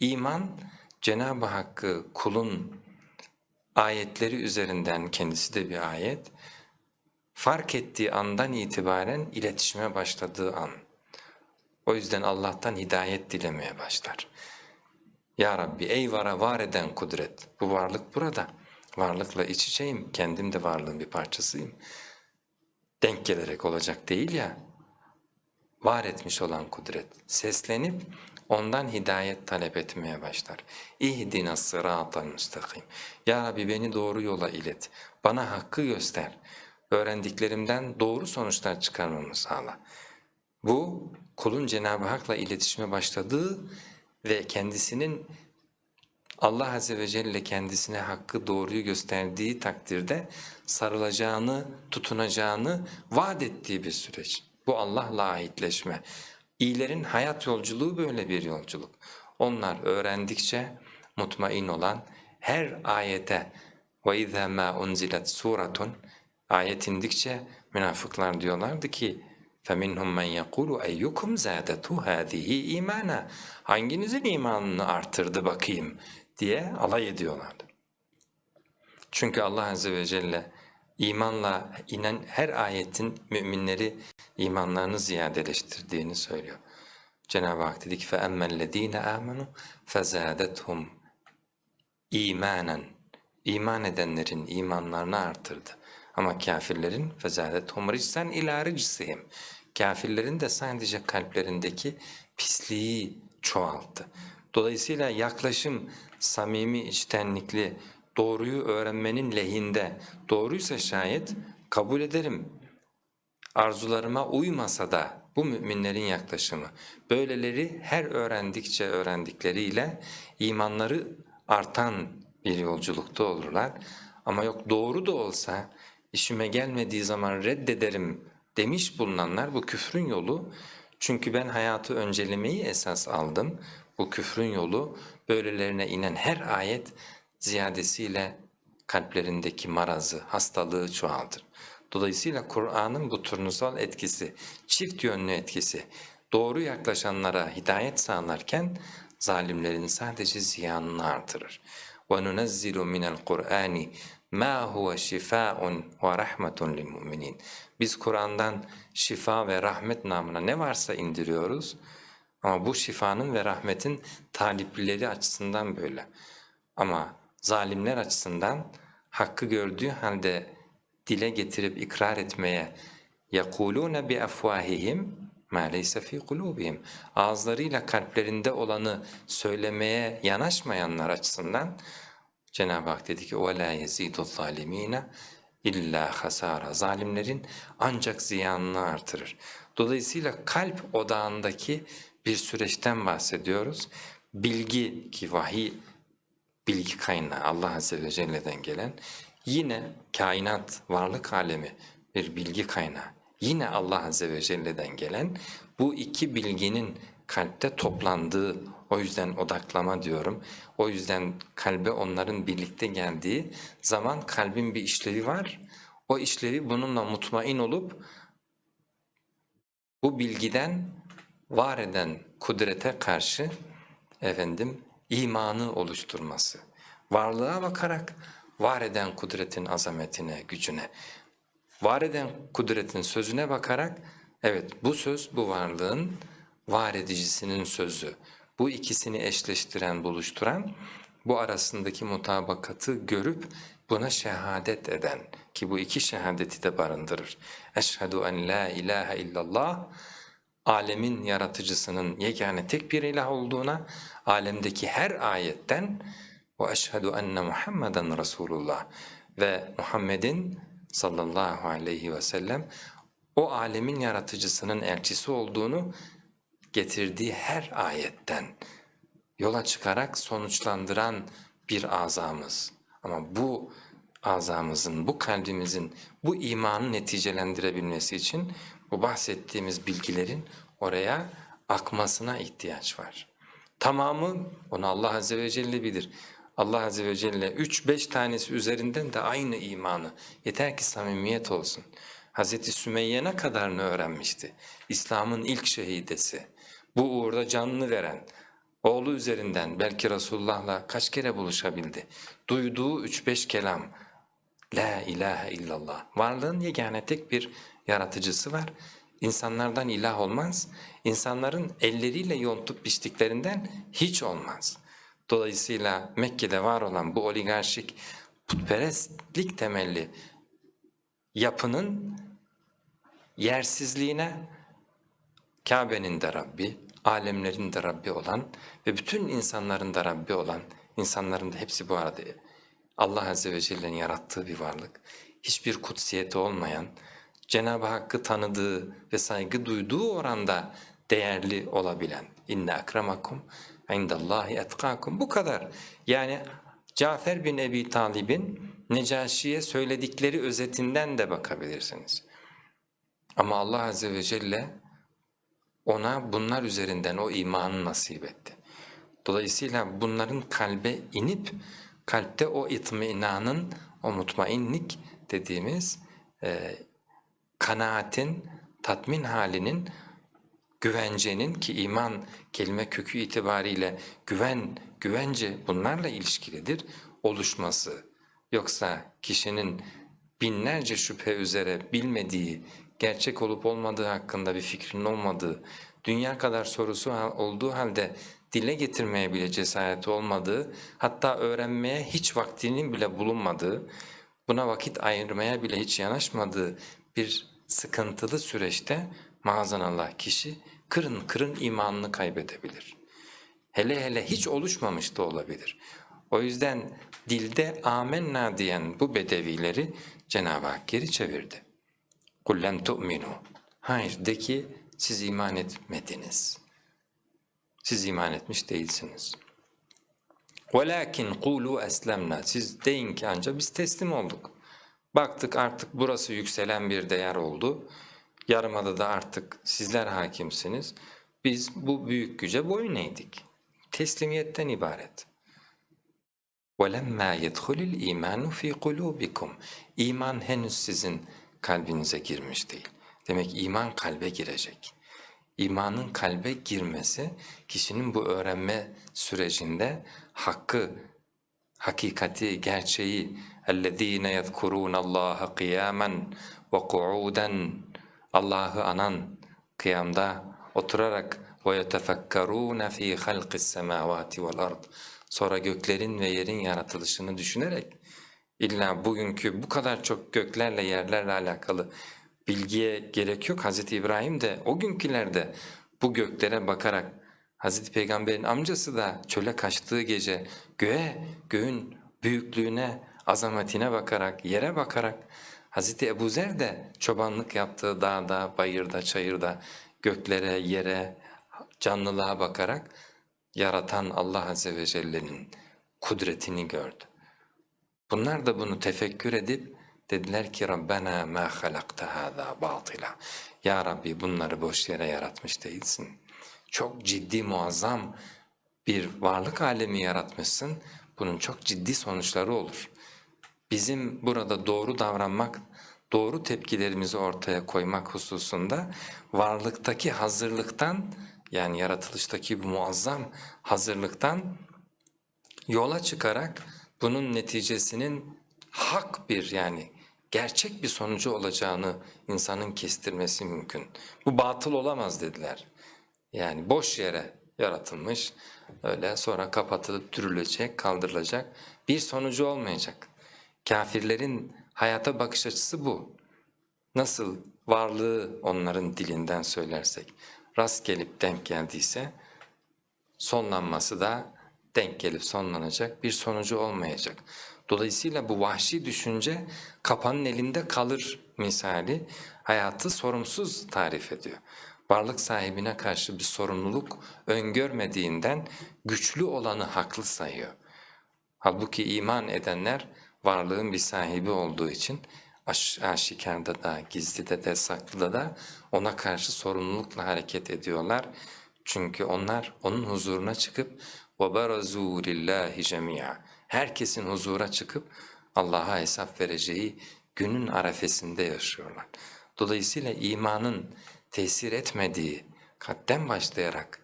İman Cenab-ı Hakk'ı kulun ayetleri üzerinden kendisi de bir ayet fark ettiği andan itibaren iletişime başladığı an. O yüzden Allah'tan hidayet dilemeye başlar. Ya Rabbi ey vara var eden kudret. Bu varlık burada. Varlıkla iç içeyim. Kendim de varlığın bir parçasıyım. Denk gelerek olacak değil ya. Var etmiş olan kudret. Seslenip ondan hidayet talep etmeye başlar. İhdina sıratal müstakim. Ya Rabbi beni doğru yola ilet. Bana hakkı göster. Öğrendiklerimden doğru sonuçlar çıkarmamı sağla. Bu kulun Cenab-ı Hak'la iletişime başladığı ve kendisinin Allah Azze ve Celle kendisine hakkı doğruyu gösterdiği takdirde sarılacağını, tutunacağını vaat ettiği bir süreç. Bu Allah'la ahitleşme. İyilerin hayat yolculuğu böyle bir yolculuk. Onlar öğrendikçe mutmain olan her ayete وَاِذَا مَا اُنْزِلَتْ سُورَةٌ Ayet indikçe münafıklar diyorlardı ki فَمِنْهُمْ مَنْ يَقُولُ اَيُّكُمْ زَادَتُ هَذِهِ imana. Hanginizin imanını artırdı bakayım diye alay ediyorlardı. Çünkü Allah Azze ve Celle imanla inen her ayetin müminleri imanlarını ziyadeleştirdiğini söylüyor. Cenab-ı Hak dedi ki فَأَمَّا الَّذ۪ينَ آمَنُوا فَزَادَتْهُمْ imanen iman edenlerin imanlarını artırdı. Ama kafirlerin فَزَادَتْهُمْ رِجْسًا اِلٰى رِجْسِهِمْ Kafirlerin de sadece kalplerindeki pisliği çoğalttı. Dolayısıyla yaklaşım samimi, içtenlikli, doğruyu öğrenmenin lehinde, doğruysa şayet kabul ederim. Arzularıma uymasa da bu müminlerin yaklaşımı. Böyleleri her öğrendikçe öğrendikleriyle imanları artan bir yolculukta olurlar. Ama yok doğru da olsa işime gelmediği zaman reddederim demiş bulunanlar bu küfrün yolu. Çünkü ben hayatı öncelemeyi esas aldım. Bu küfrün yolu böylelerine inen her ayet ziyadesiyle kalplerindeki marazı, hastalığı çoğaltır. Dolayısıyla Kur'an'ın bu turnusal etkisi, çift yönlü etkisi, doğru yaklaşanlara hidayet sağlarken zalimlerin sadece ziyanını artırır. وَنُنَزِّلُ مِنَ الْقُرْآنِ مَا هُوَ شِفَاءٌ وَرَحْمَةٌ لِلْمُؤْمِنِينَ Biz Kur'an'dan şifa ve rahmet namına ne varsa indiriyoruz ama bu şifanın ve rahmetin talipleri açısından böyle. Ama zalimler açısından hakkı gördüğü halde dile getirip ikrar etmeye يَقُولُونَ بِأَفْوَاهِهِمْ مَا لَيْسَ ف۪ي قُلُوبِهِمْ Ağızlarıyla kalplerinde olanı söylemeye yanaşmayanlar açısından Cenab-ı Hak dedi ki وَلَا يَزِيدُ الظَّالِم۪ينَ illa hasara. Zalimlerin ancak ziyanını artırır. Dolayısıyla kalp odağındaki bir süreçten bahsediyoruz. Bilgi ki vahiy bilgi kaynağı Allah Azze ve Celle'den gelen yine kainat varlık alemi bir bilgi kaynağı. Yine Allah Azze ve Celle'den gelen bu iki bilginin kalpte toplandığı o yüzden odaklama diyorum. O yüzden kalbe onların birlikte geldiği zaman kalbin bir işlevi var. O işlevi bununla mutmain olup bu bilgiden var eden kudrete karşı efendim imanı oluşturması. Varlığa bakarak var eden kudretin azametine, gücüne, var eden kudretin sözüne bakarak evet bu söz bu varlığın var edicisinin sözü. Bu ikisini eşleştiren, buluşturan bu arasındaki mutabakatı görüp buna şehadet eden ki bu iki şehadeti de barındırır. Eşhedü en la ilahe illallah alemin yaratıcısının yegane tek bir ilah olduğuna, alemdeki her ayetten ve eşhedü enne Muhammeden Resulullah ve Muhammed'in sallallahu aleyhi ve sellem o alemin yaratıcısının elçisi olduğunu getirdiği her ayetten yola çıkarak sonuçlandıran bir azamız. Ama bu azamızın, bu kalbimizin bu imanı neticelendirebilmesi için bu bahsettiğimiz bilgilerin oraya akmasına ihtiyaç var. Tamamı onu Allah Azze ve Celle bilir. Allah Azze ve Celle üç beş tanesi üzerinden de aynı imanı. Yeter ki samimiyet olsun. Hazreti Sümeyye ne kadarını öğrenmişti? İslam'ın ilk şehidesi. Bu uğurda canını veren, Oğlu üzerinden belki Resulullah'la kaç kere buluşabildi. Duyduğu üç beş kelam. La ilahe illallah. Varlığın yegane tek bir yaratıcısı var. İnsanlardan ilah olmaz. İnsanların elleriyle yontup biçtiklerinden hiç olmaz. Dolayısıyla Mekke'de var olan bu oligarşik putperestlik temelli yapının yersizliğine Kabe'nin de Rabbi, alemlerin de Rabbi olan ve bütün insanların da Rabbi olan, insanların da hepsi bu arada Allah Azze ve Celle'nin yarattığı bir varlık, hiçbir kutsiyeti olmayan, Cenab-ı Hakk'ı tanıdığı ve saygı duyduğu oranda değerli olabilen inne akramakum indallahi etkakum bu kadar. Yani Cafer bin Ebi Talib'in Necaşi'ye söyledikleri özetinden de bakabilirsiniz. Ama Allah Azze ve Celle ona bunlar üzerinden o imanı nasip etti. Dolayısıyla bunların kalbe inip kalpte o itminanın, o mutmainlik dediğimiz e, kanaatin, tatmin halinin, güvencenin ki iman kelime kökü itibariyle güven, güvence bunlarla ilişkilidir oluşması. Yoksa kişinin binlerce şüphe üzere bilmediği, gerçek olup olmadığı hakkında bir fikrinin olmadığı, dünya kadar sorusu olduğu halde dile getirmeye bile cesareti olmadığı, hatta öğrenmeye hiç vaktinin bile bulunmadığı, buna vakit ayırmaya bile hiç yanaşmadığı bir sıkıntılı süreçte maazanallah kişi kırın kırın imanını kaybedebilir. Hele hele hiç oluşmamış da olabilir. O yüzden dilde amenna diyen bu bedevileri Cenab-ı Hak geri çevirdi. Kullen tu'minu. Hayır de ki siz iman etmediniz. Siz iman etmiş değilsiniz. Velakin kulu eslemna. Siz deyin ki ancak biz teslim olduk. Baktık artık burası yükselen bir değer oldu. Yarımada'da artık sizler hakimsiniz. Biz bu büyük güce boyun eğdik. Teslimiyetten ibaret. وَلَمَّا يَدْخُلِ الْا۪يمَانُ ف۪ي قُلُوبِكُمْ İman henüz sizin kalbinize girmiş değil. Demek iman kalbe girecek. İmanın kalbe girmesi kişinin bu öğrenme sürecinde hakkı, hakikati, gerçeği اَلَّذ۪ينَ يَذْكُرُونَ اللّٰهَ قِيَامًا وَقُعُودًا Allah'ı anan kıyamda oturarak وَيَتَفَكَّرُونَ ف۪ي خَلْقِ السَّمَاوَاتِ وَالْأَرْضِ Sonra göklerin ve yerin yaratılışını düşünerek illa bugünkü bu kadar çok göklerle yerlerle alakalı bilgiye gerek yok. Hz. İbrahim de o günkülerde bu göklere bakarak Hz. Peygamber'in amcası da çöle kaçtığı gece göğe, göğün büyüklüğüne, azametine bakarak, yere bakarak Hz. Ebu Zer de çobanlık yaptığı dağda, bayırda, çayırda, göklere, yere, canlılığa bakarak yaratan Allah Azze ve Celle'nin kudretini gördü. Bunlar da bunu tefekkür edip dediler ki Rabbena ma halakta hâzâ batila. Ya Rabbi bunları boş yere yaratmış değilsin. Çok ciddi muazzam bir varlık alemi yaratmışsın. Bunun çok ciddi sonuçları olur. Bizim burada doğru davranmak, doğru tepkilerimizi ortaya koymak hususunda varlıktaki hazırlıktan yani yaratılıştaki bu muazzam hazırlıktan yola çıkarak bunun neticesinin hak bir yani gerçek bir sonucu olacağını insanın kestirmesi mümkün. Bu batıl olamaz dediler. Yani boş yere yaratılmış, öyle sonra kapatılıp dürülecek, kaldırılacak bir sonucu olmayacak. Kafirlerin hayata bakış açısı bu. Nasıl varlığı onların dilinden söylersek, rast gelip denk geldiyse, sonlanması da denk gelip sonlanacak bir sonucu olmayacak. Dolayısıyla bu vahşi düşünce kapanın elinde kalır misali hayatı sorumsuz tarif ediyor Varlık sahibine karşı bir sorumluluk öngörmediğinden güçlü olanı haklı sayıyor. Halbuki iman edenler varlığın bir sahibi olduğu için aş aşikarda da, gizlide de, saklıda da ona karşı sorumlulukla hareket ediyorlar. Çünkü onlar onun huzuruna çıkıp وَبَرَزُوا لِلّٰهِ جَمِيعًا Herkesin huzura çıkıp Allah'a hesap vereceği günün arefesinde yaşıyorlar. Dolayısıyla imanın tesir etmediği, kalpten başlayarak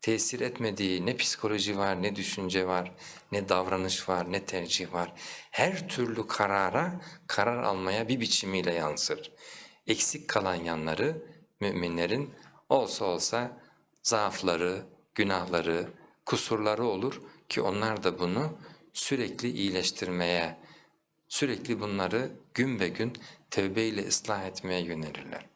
tesir etmediği ne psikoloji var, ne düşünce var, ne davranış var, ne tercih var. Her türlü karara karar almaya bir biçimiyle yansır. Eksik kalan yanları müminlerin olsa olsa zaafları, günahları, kusurları olur ki onlar da bunu sürekli iyileştirmeye, sürekli bunları gün be gün tevbe ile ıslah etmeye yönelirler.